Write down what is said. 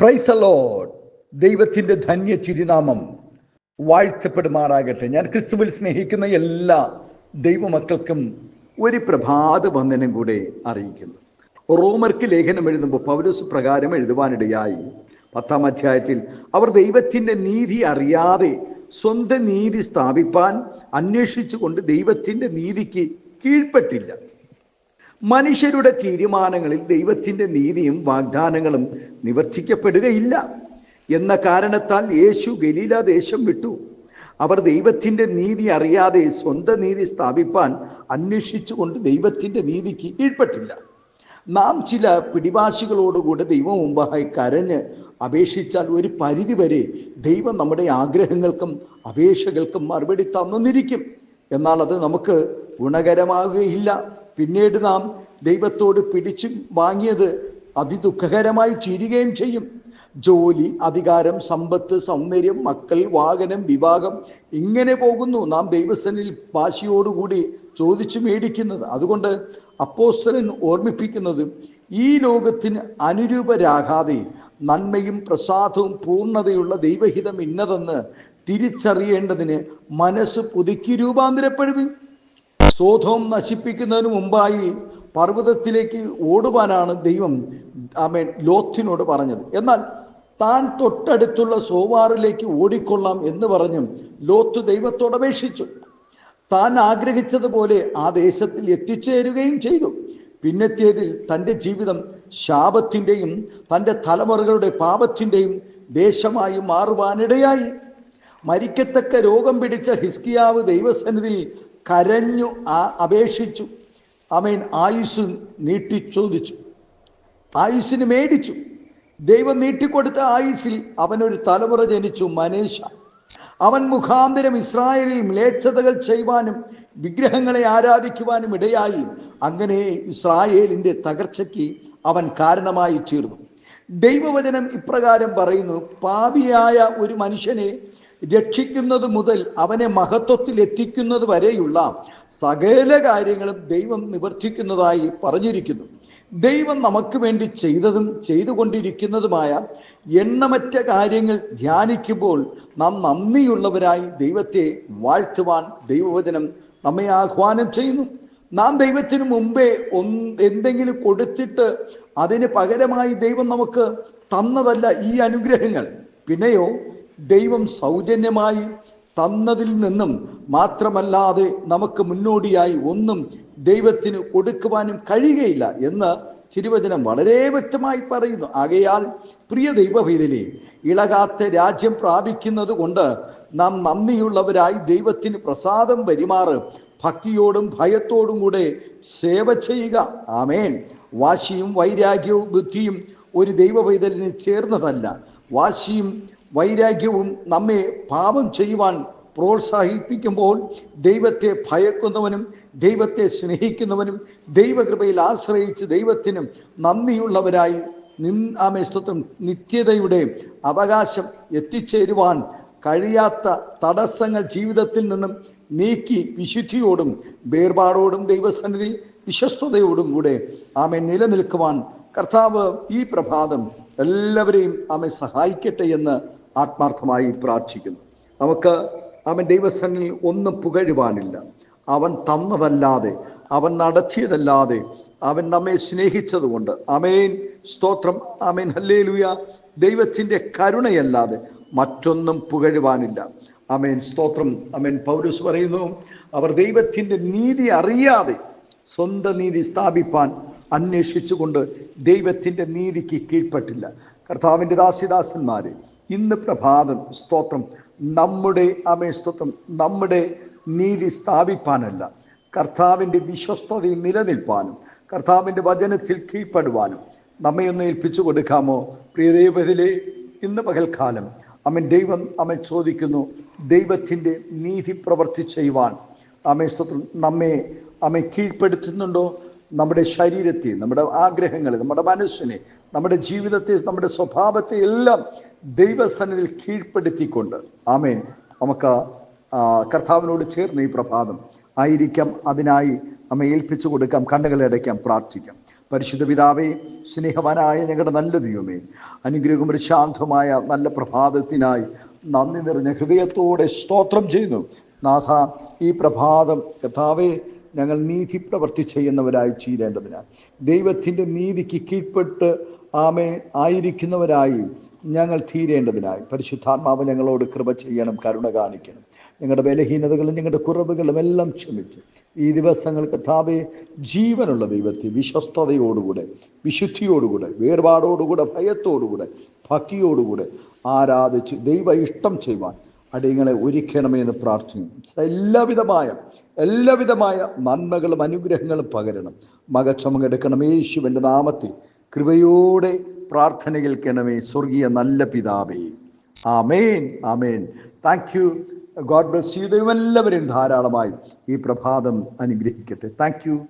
പ്രൈസലോഡ് ദൈവത്തിന്റെ ധന്യ ചിരിനാമം വാഴ്ത്തപ്പെടുമാറാകട്ടെ. ഞാൻ ക്രിസ്തുവിൽ സ്നേഹിക്കുന്ന എല്ലാ ദൈവമക്കൾക്കും ഒരു പ്രഭാത വന്ദനം കൂടെ അറിയിക്കുന്നു. റോമർക്ക് ലേഖനം എഴുതുമ്പോൾ പൗലോസ് പ്രകാരം എഴുതുവാനിടയായി. പത്താം അധ്യായത്തിൽ അവർ ദൈവത്തിന്റെ നീതി അറിയാതെ സ്വന്തം നീതി സ്ഥാപിപ്പാൻ അന്വേഷിച്ചുകൊണ്ട് ദൈവത്തിന്റെ നീതിക്ക് കീഴ്പ്പെട്ടില്ല. മനുഷ്യരുടെ തീരുമാനങ്ങളിൽ ദൈവത്തിന്റെ നീതിയും വാഗ്ദാനങ്ങളും നിവർത്തിക്കപ്പെടുകയില്ല. എന്ന കാരണത്താൽ യേശു ഗലീല ദേശം വിട്ടു. അവർ ദൈവത്തിന്റെ നീതി അറിയാതെ സ്വന്തം നീതി സ്ഥാപിപ്പാൻ അന്വേഷിച്ചുകൊണ്ട് ദൈവത്തിന്റെ നീതിക്ക് കീഴ്പ്പെട്ടില്ല. നാം ചില പിടിവാശികളോടുകൂടെ ദൈവം മുമ്പായി കരഞ്ഞ് അപേക്ഷിച്ചാൽ ഒരു പരിധിവരെ ദൈവം നമ്മുടെ ആഗ്രഹങ്ങൾക്കും അപേക്ഷകൾക്കും മറുപടി തന്നിരിക്കും. എന്നാൽ അത് നമുക്ക് ഗുണകരമാകുകയില്ല. പിന്നീട് നാം ദൈവത്തോട് പിടിച്ചും വാങ്ങിയത് അതിദുഃഖകരമായി തീരുകയും ചെയ്യും. ജോലി അധികാരം സമ്പത്ത് സൗന്ദര്യം മക്കൾ വാഹനം വിവാഹം ഇങ്ങനെ പോകുന്നു നാം ദൈവസനിൽ വാശിയോടുകൂടി ചോദിച്ചു മേടിക്കുന്നത്. അതുകൊണ്ട് അപ്പോസ്തലൻ ഓർമ്മിപ്പിക്കുന്നത് ഈ ലോകത്തിന് അനുരൂപരാകാതെ നന്മയും പ്രസാദവും പൂർണതയുള്ള ദൈവഹിതം ഇന്നതെന്ന് തിരിച്ചറിയേണ്ടതിന് മനസ്സ് പുതുക്കി രൂപാന്തരപ്പെടുവിൻ. സ്വോധം നശിപ്പിക്കുന്നതിന് മുമ്പായി പർവതത്തിലേക്ക് ഓടുവാനാണ് ദൈവം ആമേൻ ലോത്തിനോട് പറഞ്ഞത്. എന്നാൽ താൻ തൊട്ടടുത്തുള്ള സോവാറിലേക്ക് ഓടിക്കൊള്ളാം എന്ന് പറഞ്ഞും ലോത്ത് ദൈവത്തോട് അപേക്ഷിച്ചു. താൻ ആഗ്രഹിച്ചതുപോലെ ആ ദേശത്തിൽ എത്തിച്ചേരുകയും ചെയ്തു. പിന്നെത്തിയതിൽ തന്റെ ജീവിതം ശാപത്തിന്റെയും തന്റെ തലമുറകളുടെ പാപത്തിന്റെയും ദേശമായി മാറുവാനിടയായി. മരിക്കത്തക്ക രോഗം പിടിച്ച ഹിസ്കിയാവ് ദൈവസന്നിധിയിൽ കരഞ്ഞു അപേക്ഷിച്ചു. അവൻ ആയുസ് നീട്ടി ചോദിച്ചു. ആയുസ്സിന് മേടിച്ചു. ദൈവം നീട്ടിക്കൊടുത്ത ആയുസ്സിൽ അവനൊരു തലമുറ ജനിച്ചു മനേഷ അവൻ മുഖാന്തരം ഇസ്രായേലിൽ മ്ലേച്ഛതകൾ ചെയ്യുവാനും വിഗ്രഹങ്ങളെ ആരാധിക്കുവാനും ഇടയായി. അങ്ങനെ ഇസ്രായേലിന്റെ തകർച്ചയ്ക്ക് അവൻ കാരണമായി തീർന്നു. ദൈവവചനം ഇപ്രകാരം പറയുന്നു പാപിയായ ഒരു മനുഷ്യനെ രക്ഷിക്കുന്നത് മുതൽ അവനെ മഹത്വത്തിൽ എത്തിക്കുന്നത് വരെയുള്ള സകല കാര്യങ്ങളും ദൈവം നിവർത്തിക്കുന്നതായി പറഞ്ഞിരിക്കുന്നു. ദൈവം നമുക്ക് വേണ്ടി ചെയ്തതും ചെയ്തുകൊണ്ടിരിക്കുന്നതുമായ എണ്ണമറ്റ കാര്യങ്ങൾ ധ്യാനിക്കുമ്പോൾ നാം നന്ദിയുള്ളവരായി ദൈവത്തെ വാഴ്ത്തുവാൻ ദൈവവചനം നമ്മെ ആഹ്വാനം ചെയ്യുന്നു. നാം ദൈവത്തിന് മുമ്പേ എന്തെങ്കിലും കൊടുത്തിട്ട് അതിന് പകരമായി ദൈവം നമുക്ക് തന്നതല്ല ഈ അനുഗ്രഹങ്ങൾ. പിന്നെയോ ദൈവം സൗജന്യമായി തന്നതിൽ നിന്നും മാത്രമല്ലാതെ നമുക്ക് മുന്നോടിയായി ഒന്നും ദൈവത്തിന് കൊടുക്കുവാനും കഴിയുകയില്ല എന്ന് തിരുവചനം വളരെ വ്യക്തമായി പറയുന്നു. ആകയാൽ പ്രിയ ദൈവഭീതിലെ ഇളകാത്ത രാജ്യം പ്രാപിക്കുന്നത് കൊണ്ട് നാം നന്ദിയുള്ളവരായി ദൈവത്തിന് പ്രസാദം പരിമാറ് ഭക്തിയോടും ഭയത്തോടും കൂടെ സേവ ചെയ്യുക. ആമേൻ. വാശിയും വൈരാഗ്യവും ബുദ്ധിയും ഒരു ദൈവവൈതലിന് ചേർന്നതല്ല. വാശിയും വൈരാഗ്യവും നമ്മെ പാപം ചെയ്യുവാൻ പ്രോത്സാഹിപ്പിക്കുമ്പോൾ ദൈവത്തെ ഭയക്കുന്നവനും ദൈവത്തെ സ്നേഹിക്കുന്നവനും ദൈവകൃപയിൽ ആശ്രയിച്ച് ദൈവത്തിനും നന്ദിയുള്ളവരായി നിന്നാമേ സ്തോത്രം നിത്യതയുടെ അവകാശം എത്തിച്ചേരുവാൻ കഴിയാത്ത തടസ്സങ്ങൾ ജീവിതത്തിൽ നിന്നും നീക്കി വിശുദ്ധിയോടും വേർപാടോടും ദൈവസന്നിധി വിശ്വസ്തയോടും കൂടെ ആമെ നിലനിൽക്കുവാൻ കർത്താവ് ഈ പ്രഭാതം എല്ലാവരെയും ആമെ സഹായിക്കട്ടെ എന്ന് ആത്മാർത്ഥമായി പ്രാർത്ഥിക്കുന്നു. നമുക്ക് അവൻ ദൈവസ്ഥനിൽ ഒന്നും പുകഴുവാനില്ല. അവൻ തന്നതല്ലാതെ അവൻ നടത്തിയതല്ലാതെ അവൻ നമ്മെ സ്നേഹിച്ചതുകൊണ്ട്. അമേൻ സ്തോത്രം. അമേൻ ഹല്ലേലുയ. ദൈവത്തിന്റെ കരുണയല്ലാതെ മറ്റൊന്നും പുകഴുവാനില്ല. അമേൻ സ്തോത്രം. അമേൻ പൗരസ് പറയുന്നു അവർ ദൈവത്തിന്റെ നീതി അറിയാതെ സ്വന്തം നീതി സ്ഥാപിപ്പാൻ അന്വേഷിച്ചുകൊണ്ട് ദൈവത്തിന്റെ നീതിക്ക് കീഴ്പ്പെട്ടില്ല. കർത്താവിന്റെ ദാസിദാസന്മാരെ ഇന്ന് പ്രഭാതം സ്തോത്രം. നമ്മുടെ അമേ സ്തോത്രം. നമ്മുടെ നീതി സ്ഥാപിപ്പാനല്ല. കർത്താവിന്റെ വിശ്വസ്തതയിൽ നിലനിൽപ്പാനും കർത്താവിന്റെ വചനത്തിൽ കീഴ്പ്പെടുവാനും നമ്മെ ഒന്ന് ഏൽപ്പിച്ചു കൊടുക്കാമോ? പ്രിയ ദൈവത്തിലെ ഇന്ന് പകൽക്കാലം അമ്മൻ ദൈവം അമ്മ ചോദിക്കുന്നു ദൈവത്തിന്റെ നീതി പ്രവർത്തി ചെയ്യുവാൻ. അമ്മ സ്തോത്രം. നമ്മെ അമ്മ കീഴ്പ്പെടുത്തുന്നുണ്ടോ? നമ്മുടെ ശരീരത്തെ നമ്മുടെ ആഗ്രഹങ്ങളെ നമ്മുടെ മനസ്സിനെ നമ്മുടെ ജീവിതത്തെ നമ്മുടെ സ്വഭാവത്തെ എല്ലാം ദൈവസന്നിധിയിൽ കീഴ്പ്പെടുത്തിക്കൊണ്ട്. ആമേൻ. നമുക്ക് കർത്താവിനോട് ചേർന്ന് ഈ പ്രഭാതം ആയിരിക്കാം. അതിനായി നമ്മെ ഏൽപ്പിച്ചു കൊടുക്കാം. കണ്ണുകളെ അടയ്ക്കാം. പ്രാർത്ഥിക്കാം. പരിശുദ്ധ പിതാവേ സ്നേഹവാനായ ഞങ്ങളുടെ നല്ല ദൈവമേ അനുഗ്രഹം ഒരു ശാന്തമായ നല്ല പ്രഭാതത്തിനായി നന്ദി നിറഞ്ഞ ഹൃദയത്തോടെ സ്തോത്രം ചെയ്യുന്നു. നാഥ ഈ പ്രഭാതം കഥാവേ ഞങ്ങൾ നീതി പ്രവർത്തി ചെയ്യുന്നവരായി ചീരേണ്ടതിനാൽ ദൈവത്തിന്റെ നീതിക്ക് കീഴ്പ്പെട്ട് ആമേ ആയിരിക്കുന്നവരായി ഞങ്ങൾ തീരേണ്ടതിനായി. പരിശുദ്ധാത്മാവ് ഞങ്ങളോട് കൃപ ചെയ്യണം കരുണ കാണിക്കണം. ഞങ്ങളുടെ ബലഹീനതകളും ഞങ്ങളുടെ കുറവുകളും എല്ലാം ക്ഷമിച്ച് ഈ ദിവസങ്ങൾ കഥാവെ ജീവനുള്ള ദൈവത്തെ വിശ്വസ്തയോടുകൂടെ വിശുദ്ധിയോടുകൂടെ വേർപാടോടുകൂടെ ഭയത്തോടുകൂടെ ഭക്തിയോടുകൂടെ ആരാധിച്ച് ദൈവ ഇഷ്ടം ചെയ്യുവാൻ അടിയങ്ങളെ ഒരുക്കണമേ എന്ന് പ്രാർത്ഥിക്കുന്നു. എല്ലാവിധമായ എല്ലാവിധമായ നന്മകളും അനുഗ്രഹങ്ങളും പകരണം. മകച്ചമങ്ങെടുക്കണം യേശുവിന്റെ നാമത്തിൽ കൃപയോടെ പ്രാർത്ഥന കേൾക്കണമേ സ്വർഗീയ നല്ല പിതാവേ. ആമേൻ. ആമേൻ. Thank you God bless you ദൈവം എല്ലാവരെയും ധാരാളമായി ഈ പ്രഭാതം അനുഗ്രഹിക്കട്ടെ. Thank you